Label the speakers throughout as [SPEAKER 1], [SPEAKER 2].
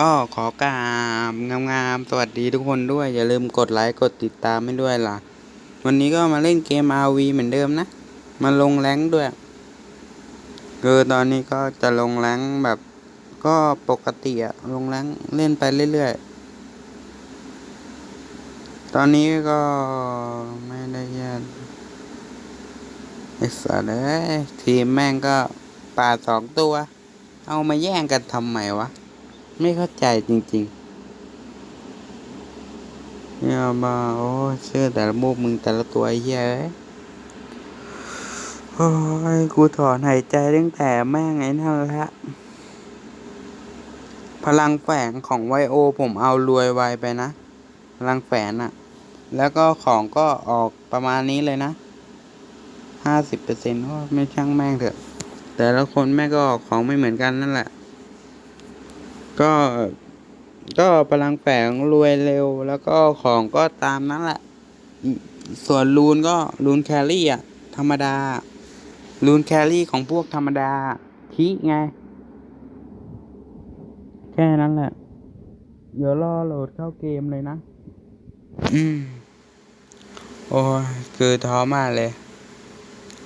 [SPEAKER 1] ก็ขอกราบงามๆสวัสดีทุกคนด้วย อย่าลืมกดไลค์กดติดตามให้ด้วยล่ะ วันนี้ก็มาเล่นเกม RV เหมือนเดิมนะ มาลงแรงด้วย คือตอนนี้ก็จะลงแรงแบบ ก็ปกติอะลงแรงเล่นไปเรื่อยๆ ตอนนี้ก็ไม่ได้แย่ไอ้สัตว์เอ้ยทีมแม่งก็ป่าสองตัว เอามาแย่งกันทำไมวะ ไม่เข้าใจจริงๆเนี่ยมาโอ้เชื่อแต่ละมุกมึงแต่ละตัวไอ้เหี้ยเอ้ยโอ้ยกูถอนหายใจตั้งแต่แม่งไอ้นั่นละพลังแฝงของไวโอ ผมเอารวยไวไปนะ พลังแฝงอะแล้วก็ของก็ออกประมาณนี้เลยนะห้าสิบเปอร์เซ็นต์ไม่ช่างแม่งเถอะ แต่ละคนแม่ก็ออกของไม่เหมือนกันนั่นแหละ ก็ก็พลังแฝงรวยเร็ว แล้วก็ของก็ตามนั้นแหละ ส่วนรูนก็รูนแครี่อะ ธรรมดา รูนแครี่ของพวกธรรมดาทีไง แค่นั้นแหละ เดี๋ยวรอโหลดเข้าเกมเลยนะ อืม โอ้ยคือท้อมากเลย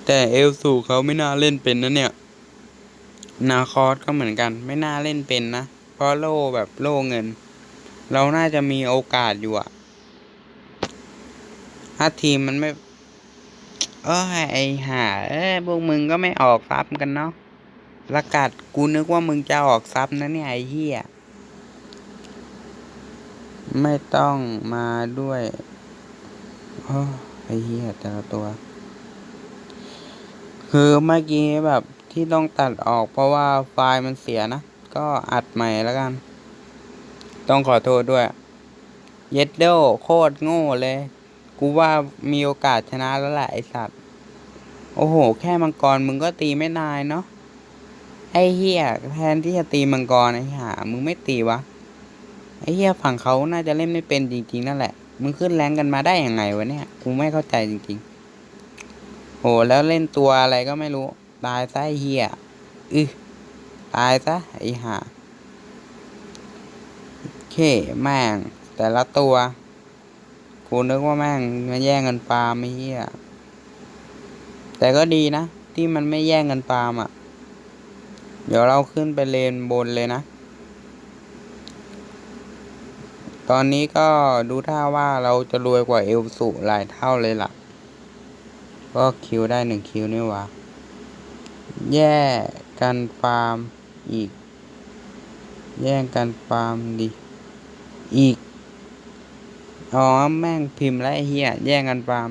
[SPEAKER 1] แต่เอลสูเขาไม่น่าเล่นเป็นนะเนี่ย นาคอสก็เหมือนกัน ไม่น่าเล่นเป็นนะ เพราะโล่แบบโล่เงิน เราน่าจะมีโอกาสอยู่อะถ้าทีมมันไม่เอ้ยไอห่าเอ้พวกมึงก็ไม่ออกซับกันเนาะประกาศกูนึกว่ามึงจะออกซับนะเนี่ยไอเหี้ยไม่ต้องมาด้วยโอ้ไอเหี้ยแต่ละตัว คือเมื่อกี้แบบที่ต้องตัดออกเพราะว่าไฟล์มันเสียนะ ก็อัดใหม่แล้วกัน ต้องขอโทษด้วย เย็ดโดโคตรโง่เลย กูว่ามีโอกาสชนะแล้วแหละไอสัตว์ โอ้โห แค่มังกรมึงก็ตีไม่นายเนาะ ไอเฮียแทนที่จะตีมังกรไอห่ามึงไม่ตีวะ ไอเฮียฝั่งเขาน่าจะเล่นไม่เป็นจริงๆนั่นแหละ มึงขึ้นแรงกันมาได้ยังไงวะเนี่ย กูไม่เข้าใจจริงๆ โห แล้วเล่นตัวอะไรก็ไม่รู้ ตายซะไอเฮียอือ ตายซะไอห่าเคแม่ง แต่ละตัว กูนึกว่าแม่งมาแย่งกันปาล์มไอ้เหี้ยแต่ก็ดีนะ ที่มันไม่แย่งกันปาล์มอะ เดี๋ยวเราขึ้นไปเลนบนเลยนะ ตอนนี้ก็ดูท่าว่าเราจะรวยกว่าเอลสุหลายเท่าเลยล่ะ ก็คิวได้หนึ่งคิวนี่ว่าแย่กันฟาร์ม อีก แย่งกันฟามดิ อีก อ๋อ แม่งพิมพ์แล้วไอ้เหี้ยแย่งกันฟาม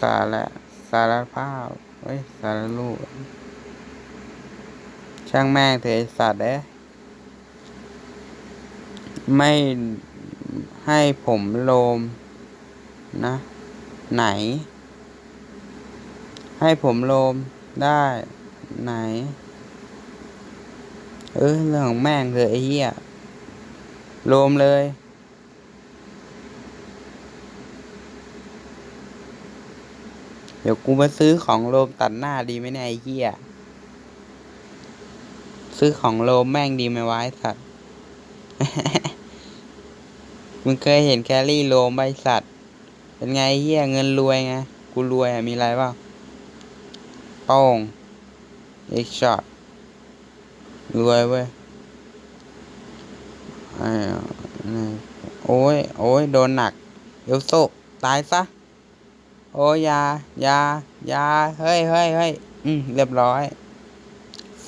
[SPEAKER 1] สาระสารภาพเฮ้ย สารลูก ช่างแม่งเถอะสัตว์เอ้ไม่ให้ผมโลมนะ ไหน ให้ผมโลม ได้ไหน เออเรื่องของแม่งเถอะไอ้เหี้ยโลมเลย เดี๋ยวกูมาซื้อของโลมตัดหน้าดีไหมเนี่ยไอ้เหี้ยซื้อของโลมแม่งดีไหมวะไอ้สัตว์ มึงเคยเห็นแครี่โลมใบสัตว์ เป็นไงเหี้ยเงินรวยไง กูรวยอะ มีอะไรเปล่า โป้งเอ็กช็อตรวยเว้ยไอ้โอ้ย โอ้ย โดนหนักเอลโซตายซะ โอ้ยยายายาเฮ้ยเฮ้ยเฮ้ยอืม เรียบร้อย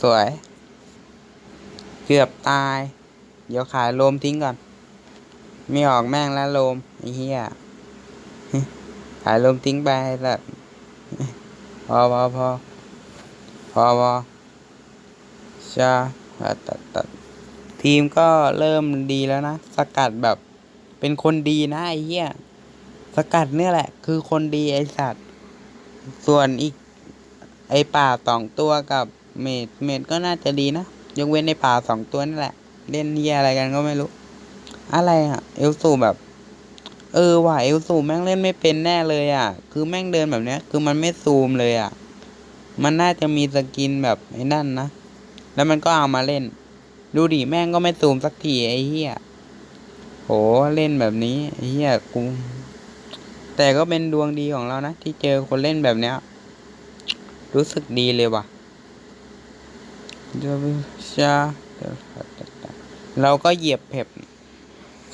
[SPEAKER 1] สวย เกือบตาย เดี๋ยวขายโลมทิ้งก่อนไม่ออกแม่งแล้วโลมไอ้เหี้ย ขายโลมทิ้งไปแล้วพอพอพอ พอพอชาตัดตัดตัดทีมก็เริ่มดีแล้วนะ สกัดแบบเป็นคนดีนะไอ้เหี้ยสกัดเนี่ยแหละ คือคนดีไอสัตว์ ส่วนอีก ไอป่าสองตัวกับเมดเมดก็น่าจะดีนะ ยกเว้นในป่าสองตัวนั่นแหละ เล่นเหี้ยอะไรกันก็ไม่รู้ อะไรอะเอลสูแบบ เออว่ะเอลสูแม่งเล่นไม่เป็นแน่เลยอะคือแม่งเดินแบบเนี้ย คือมันไม่ซูมเลยอะ มันน่าจะมีสกินแบบไอ้นั่นนะ แล้วมันก็เอามาเล่น ดูดิแม่งก็ไม่ซูมสักทีไอ้เหี้ยโหเล่นแบบนี้ไอ้เหี้ยกู แต่ก็เป็นดวงดีของเรานะ ที่เจอคนเล่นแบบเนี้ย รู้สึกดีเลยว่ะเดี๋ยวชาเราก็เหยียบแผ่น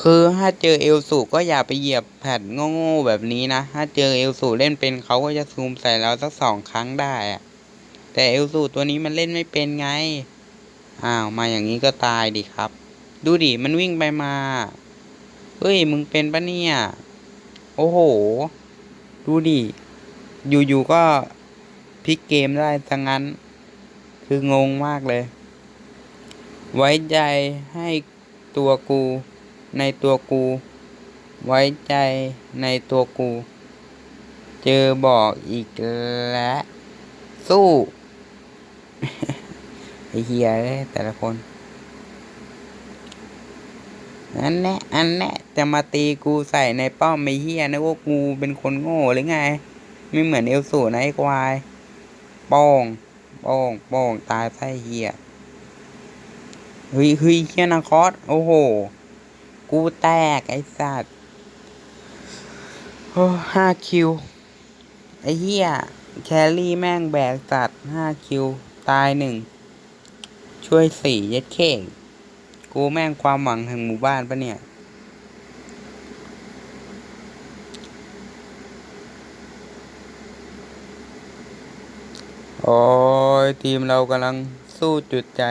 [SPEAKER 1] คือถ้าเจอเอลสูก็อย่าไปเหยียบแผ่นโง่ๆแบบนี้นะ ถ้าเจอเอลสูเล่นเป็นเขาก็จะซูมใส่เราสักสองครั้งได้อะ แต่เอลสูตัวนี้มันเล่นไม่เป็นไง อ้าว มาอย่างนี้ก็ตายดิครับ ดูดิ มันวิ่งไปมา เฮ้ย มึงเป็นปะเนี่ย โอ้โห ดูดิ อยู่ๆก็พลิกเกมได้ทั้งนั้น คืองงมากเลย ไว้ใจให้ตัวกู ในตัวกู ไว้ใจในตัวกู เจอบอกอีกแล้วสู้ ไอเฮียเอ้ยแต่ละคนอันแน่อันแน่จะมาตีกูใส่ในป้อมไม่เฮียนะว่ากูเป็นคนโง่หรือไง ไม่เหมือนเอลสูนะไอ้ควายโป้งโป้งโป้งตายไส้เฮียเฮ้ยเฮ้ยเฮียนาคอสโอ้โห กูแตกไอ้สัตว์โอ้ห้าคิวไอ้เฮียแคลรี่แม่งแบกสัตว์ห้าคิว ตายหนึ่ง ช่วยสี่เย็ดเข่งกูแม่งความหวังแห่งหมู่บ้านปะเนี่ย โอ้ย ทีมเรากำลังสู้จุดใจ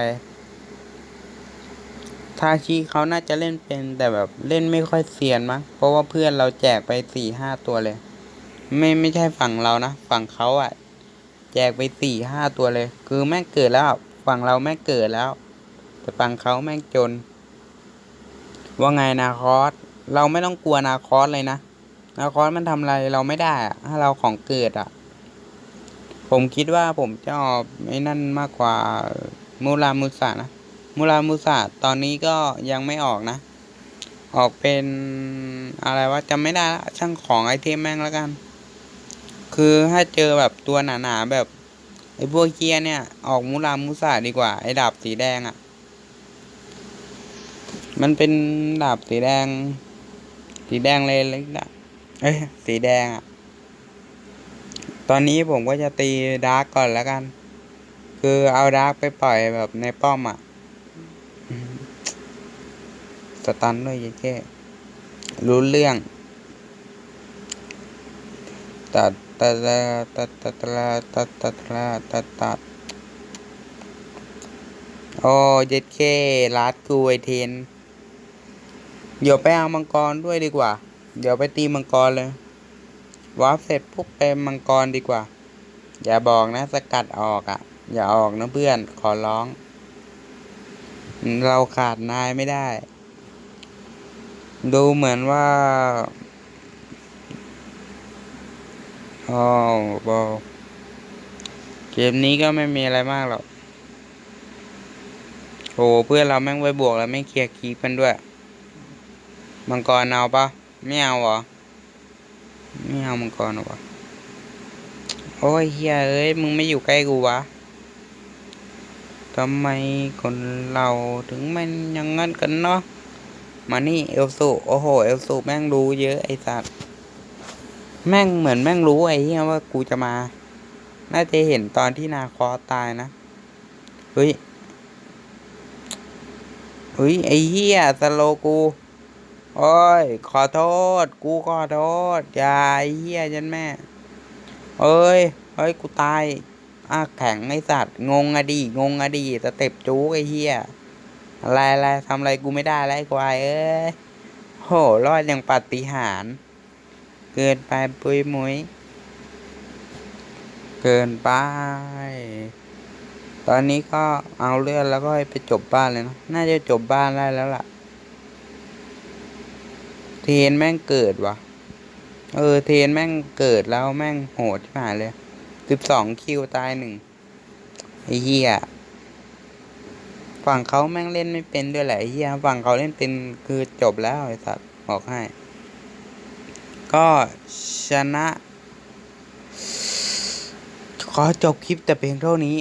[SPEAKER 1] ทาชิเขาน่าจะเล่นเป็นแต่แบบเล่นไม่ค่อยเซียนมั้งเพราะว่าเพื่อนเราแจกไปสี่ห้าตัวเลย ไม่ไม่ใช่ฝั่งเรานะ ฝั่งเขาอะ่ะ แจกไปสี่ห้าตัวเลย คือแม่งเกิดแล้วฝั่งเราแม่งเกิดแล้ว แต่ฝั่งเขาแม่งจน ว่าไงนาคอสเราไม่ต้องกลัวนาคอสเลยนะนาคอสมันทำอะไรเราไม่ได้อะถ้าเราของเกิดอะผมคิดว่าผมจะออกไอ้นั่นมากกว่ามูรามุสะนะมูรามุสะตอนนี้ก็ยังไม่ออกนะ ออกเป็นอะไรวะจำไม่ได้ละช่างของไอเทมแม่งแล้วกัน คือถ้าเจอแบบตัวหนาๆแบบไอ้พวกเกียเนี่ย ออกมูรามุสะดีกว่า ไอ้ดาบสีแดงอะ่ะ มันเป็นดาบสีแดง สีแดงเลยเล็กอะเอ้ยสีแดงอะ่ะ ตอนนี้ผมก็จะตีดาร์กก่อนแล้วกัน คือเอาดาร์กไปปล่อยแบบในป้อมอะ่ะสตันด้วยแค่รู้เรื่อง แตั ตะาตะตะตะาตะตะตะาตะตะโอ้เจ็ดเคลาดกูไอเทนเดี๋ยวไปเอามังกรด้วยดีกว่า เดี๋ยวไปตีมังกรเลยวาร์ปเสร็จพุ๊บไปมังกรดีกว่า อย่าบอกนะสกัดออกอะ่ะ อย่าออกนะเพื่อนขอร้อง เราขาดนายไม่ได้ ดูเหมือนว่า อ๋อบอเกมนี้ก็ไม่มีอะไรมากหรอกโอ้เพื่อนเราแม่งไปบวกแล้วไม่งเคลียร์คีกันด้วย มังกรเอาปะไม่เอาเหรอ ไม่เอามังกรหรอวะโอ้ยเฮียเอ้ย มึงไม่อยู่ใกล้กูวะทำไมคนเราถึงมันยังงั้นกันเนาะมานี่เอลสูโอ้โห เอลสูแม่งรู้เยอะไอสัตว์ แม่งเหมือนแม่งรู้ไอ้เหี้ยว่ากูจะมา น่าจะเห็นตอนที่นาคอตายนะ เฮ้ย เฮ้ย ไอ้เหี้ยสโลกู โอ้ย ขอโทษ กูขอโทษ อย่าไอ้เหี้ยยันแม่ เอ้ย เฮ้ย กูตายอะแข็งไอ้สัตว์ งงอะดี งงอะดีสเต็ปจู๊ไอ้เหี้ย อะไรอะไรทำอะไรกูไม่ได้ไอ้ควายเอ้ย โห รอดอย่างปาฏิหาริย์ เกินไปปุยมุยเกินไป ตอนนี้ก็เอาเลื่อดแล้วก็ไปจบบ้านเลยเนอะน่าจะจบบ้านได้แล้วล่ะ เทนแม่งเกิดวะเออ เทนแม่งเกิดแล้วแม่งโหดที่หายเลยสิบสองคิวตายหนึ่งไอ้เหี้ยฝั่งเขาแม่งเล่นไม่เป็นด้วยแหละไอ้เหี้ยฝั่งเขาเล่นเป็นคือจบแล้วไอ้สัตว์บอกให้ ก็ชนะ ขอจบคลิปแต่เพียงเท่านี้